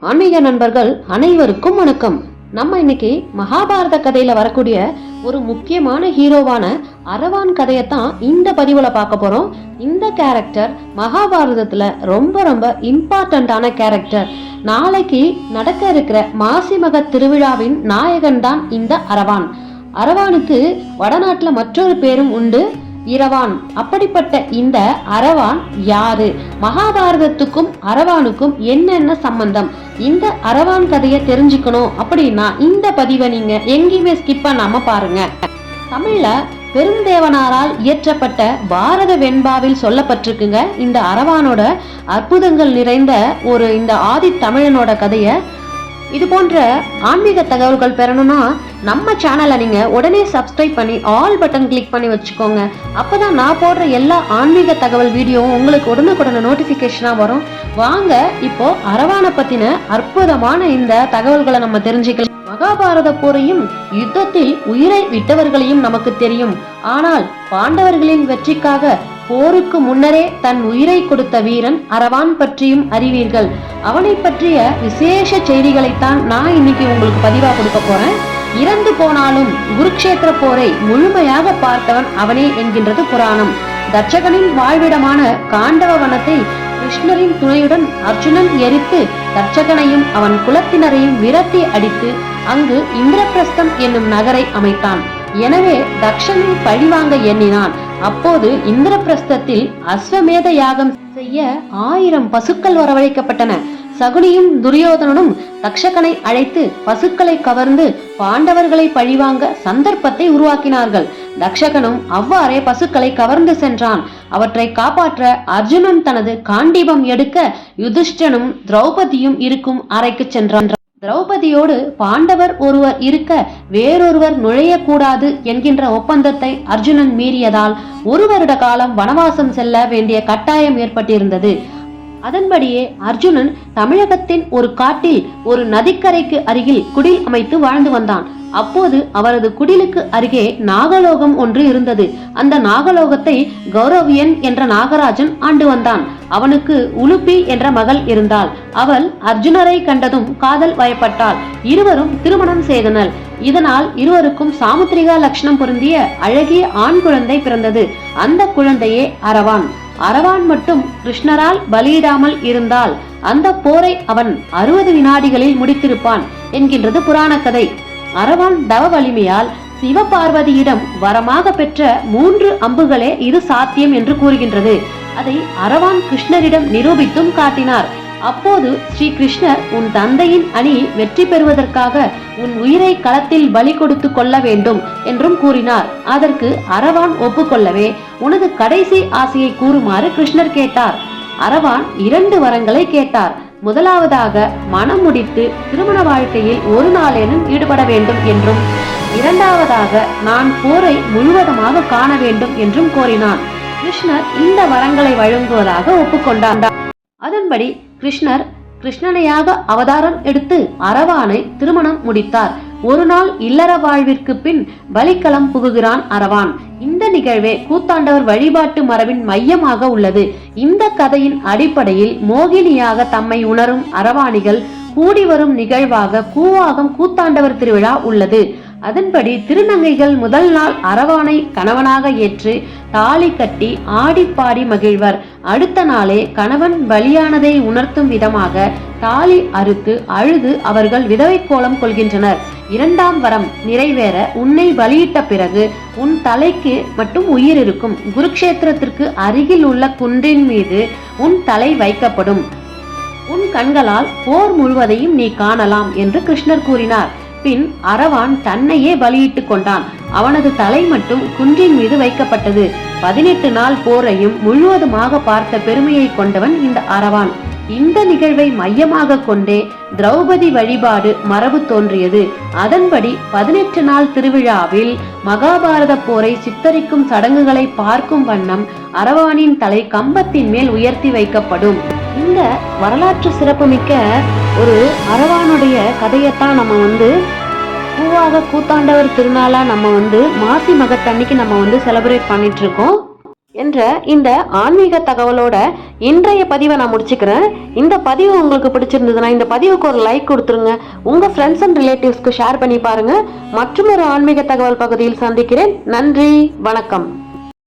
ஆன்மீக நண்பர்கள் அனைவருக்கும் வணக்கம். நம்ம இன்னைக்கு மகாபாரத கதையில வரக்கூடிய ஒரு முக்கியமான ஹீரோவான அரவான் கதையத்தான் இந்த பதிவுல பார்க்க போறோம். இந்த கேரக்டர் மகாபாரதத்துல ரொம்ப ரொம்ப இம்பார்ட்டண்டான கேரக்டர் நாளைக்கு நடக்க இருக்கிற மாசிமக திருவிழாவின் நாயகன் தான் இந்த அரவான். அரவானுக்கு வடநாட்டுல மற்றொரு பேரும் உண்டு. இரவான். அப்படிப்பட்ட இந்த அரவான் யாரு? மகாபாரதத்துக்கும் அரவானுக்கும் என்னென்ன சம்பந்தம்? இந்த அரவான் கதையை தெரிஞ்சுக்கணும் அப்படின்னா இந்த பதிவை நீங்க எங்கேயுமே ஸ்கிப் பண்ணாம பாருங்க. தமிழ்ல பெருந்தேவனாரால் இயற்றப்பட்ட பாரத வெண்பாவில் சொல்லப்பட்டிருக்குங்க. இந்த அரவானோட அற்புதங்கள் நிறைந்த ஒரு இந்த ஆதி தமிழனோட கதையை இது போன்ற ஆன்மீக தகவல்கள் பெறணும்னா நம்ம சேனலை நீங்கள் உடனே சப்ஸ்கிரைப் பண்ணி ஆல் பட்டன் கிளிக் பண்ணி வச்சுக்கோங்க. அப்பதான் நான் போடுற எல்லா ஆன்மீக தகவல் வீடியோவும் உங்களுக்கு உடனுக்குடனே நோட்டிஃபிகேஷனாக வரும். வாங்க இப்போ அரவானை பத்தின அற்புதமான இந்த தகவல்களை நம்ம தெரிஞ்சுக்கலாம். மகாபாரத போரையும் யுத்தத்தில் உயிரை விட்டவர்களையும் நமக்கு தெரியும். ஆனால் பாண்டவர்களின் வெற்றிக்காக போருக்கு முன்னரே தன் உயிரை கொடுத்த வீரன் அரவான் பற்றியும் அறிவீர்கள். அவனை பற்றிய விசேஷ செய்திகளைத்தான் நான் இன்னைக்கு உங்களுக்கு பதிவாக கொடுக்க போறேன். இறந்து போனாலும் குருக்ஷேத்திர போரை முழுமையாக பார்த்தவன் அவனே என்கின்றது புராணம். தட்சகனின் வாழ்விடமான காண்டவ வனத்தை கிருஷ்ணரின் துணையுடன் அர்ஜுனன் எரித்து தட்சகனையும் அவன் குலத்தினரையும் விரட்டி அடித்து அங்கு இந்திரபிரஸ்தம் என்னும் நகரை அமைத்தான். எனவே தக்ஷனின் பழிவாங்க எண்ணினான். அப்போது இந்திரபிரஸ்தத்தில் அஸ்வமேத யாகம் செய்ய ஆயிரம் பசுக்கள் வரவழைக்கப்பட்டன. சகுனியும் துரியோதனனும் தக்ஷகனை அழைத்து பசுக்களை கவர்ந்து பாண்டவர்களை பழிவாங்க சந்தர்ப்பத்தை உருவாக்கினார்கள். தக்ஷகனும் அவ்வாறே பசுக்களை கவர்ந்து சென்றான். அவற்றை காப்பாற்ற அர்ஜுனன் தனது காண்டீபம் எடுக்க யுதிஷ்டனும் திரௌபதியும் இருக்கும் அறைக்கு சென்றான். திரௌபதியோடு பாண்டவர் ஒருவர் இருக்க வேறொருவர் நுழையக்கூடாது என்கின்ற ஒப்பந்தத்தை அர்ஜுனன் மீறியதால் ஒரு வருட காலம் வனவாசம் செல்ல வேண்டிய கட்டாயம் ஏற்பட்டிருந்தது. அதன்படியே அர்ஜுனன் தமிழகத்தின் ஒரு காட்டில் ஒரு நதிக்கரைக்கு அருகில் குடில் அமைத்து வாழ்ந்து வந்தான். அப்போது அவரது குடிலுக்கு அருகே நாகலோகம் ஒன்று இருந்தது. அந்த நாகலோகத்தை கௌரவியன் என்ற நாகராஜன் ஆண்டு வந்தான். அவனுக்கு உலுப்பி என்ற மகள் இருந்தாள். அவள் அர்ஜுனரை கண்டதும் காதல் வயப்பட்டாள். இருவரும் திருமணம் செய்தனர். இதனால் இருவருக்கும் சாமுத்திரிகா லட்சணம் பொருந்திய அழகிய ஆண் குழந்தை பிறந்தது. அந்த குழந்தையே அரவான். அரவான் மட்டும் கிருஷ்ணரால் பலியிடாமல் இருந்தால் அந்த போரை அவன் அறுபது வினாடிகளில் முடித்திருப்பான் என்கின்றது புராண கதை அரவான் தவ வலிமையால் சிவபார்வதியிடம் வரமாக பெற்ற மூன்று அம்புகளே இது சாத்தியம் என்று கூறுகின்றது. அதை அரவான் கிருஷ்ணரிடம் நிரூபித்தும் காட்டினார். அப்போது ஸ்ரீ கிருஷ்ணர் உன் தந்தையின் அணி வெற்றி பெறுவதற்காக உன் உயிரை களத்தில் பலி கொடுத்து கொள்ள வேண்டும் என்றும் கூறினார். அதற்கு அரவான் ஒப்புக்கொள்ளவே உனது கடைசி ஆசையை கூறுமாறு கிருஷ்ணர் கேட்டார். அரவான் இரண்டு வரங்களை கேட்டார். முதலாவதாக மனம் முடித்து திருமண வாழ்க்கையில் ஒரு நாளேனும் ஈடுபட வேண்டும் என்றும் இரண்டாவதாக நான் போரை முழுவதுமாக காண வேண்டும் என்றும் கோரினான். கிருஷ்ணர் இந்த வரங்களை வழங்குவதாக ஒப்புக்கொண்டார் அதன்படி கிருஷ்ணர் கிருஷ்ணனையாக அவதாரம் எடுத்து அரவானை திருமணம் முடித்தார். ஒரு நாள் இல்லற வாழ்விற்கு பின் பலிக்களம் புகுகிறான் அரவான். இந்த நிகழ்வே கூத்தாண்டவர் வழிபாட்டு மரபின் மையமாக உள்ளது. இந்த கதையின் அடிப்படையில் மோகினியாக தம்மை உணரும் அரவாணிகள் கூடி வரும் நிகழ்வாக கூவாகம் கூத்தாண்டவர் திருவிழா உள்ளது. அதன்படி திருநங்கைகள் முதல் நாள் அரவானை கணவனாக ஏற்று தாலி கட்டி ஆடிப்பாடி மகிழ்வர். அடுத்த நாளே கணவன் பலியானதை உணர்த்தும் விதமாக தாலி அறுத்து அழுது அவர்கள் விதவை கோலம் கொள்கின்றனர். இரண்டாம் வரம் நிறைவேற உன்னை பலியிட்ட பிறகு உன் தலைக்கு மட்டும் உயிர் இருக்கும். குருக்ஷேத்திரத்திற்கு அருகில் உள்ள குன்றின் மீது உன் தலை வைக்கப்படும். உன் கண்களால் போர் முழுவதையும் நீ காணலாம் என்று கிருஷ்ணர் கூறினார். பின் அரவான் தன்னையே பலியிட்டுக் கொண்டான். அவனது தலை மட்டும் குன்றின் மீது வைக்கப்பட்டது. பதினெட்டு நாள் போரையும் முழுவதுமாக பார்த்த பெருமையை கொண்டவன் இந்த அரவான். இந்த நிகழ்வை மையமாக கொண்டே திரௌபதி வழிபாடு மரபு தோன்றியது. அதன்படி பதினெட்டு நாள் திருவிழாவில் மகாபாரத போரை சித்தரிக்கும் சடங்குகளை பார்க்கும் வண்ணம் அரவானின் தலை கம்பத்தின் மேல் உயர்த்தி வைக்கப்படும். இந்த வரலாற்று சிறப்புமிக்க ஒரு அரவானுடைய கதையைத்தான் நம்ம வந்து பூவாக கூத்தாண்டவர் திருநாளாக நம்ம வந்து மாசி மகத்தன்னைக்கு நம்ம வந்து செலிப்ரேட் பண்ணிட்டு இருக்கோம் என்ற இந்த ஆன்மீக தகவலோட இன்றைய பதிவை நான் முடிச்சுக்கிறேன். இந்த பதிவு உங்களுக்கு பிடிச்சிருந்ததுன்னா இந்த பதிவுக்கு ஒரு லைக் கொடுத்துருங்க. உங்கள் ஃப்ரெண்ட்ஸ் அண்ட் ரிலேட்டிவ்ஸ்க்கு ஷேர் பண்ணி பாருங்கள் மற்றும் ஒரு ஆன்மீக தகவல் பகுதியில் சந்திக்கிறேன். நன்றி வணக்கம்.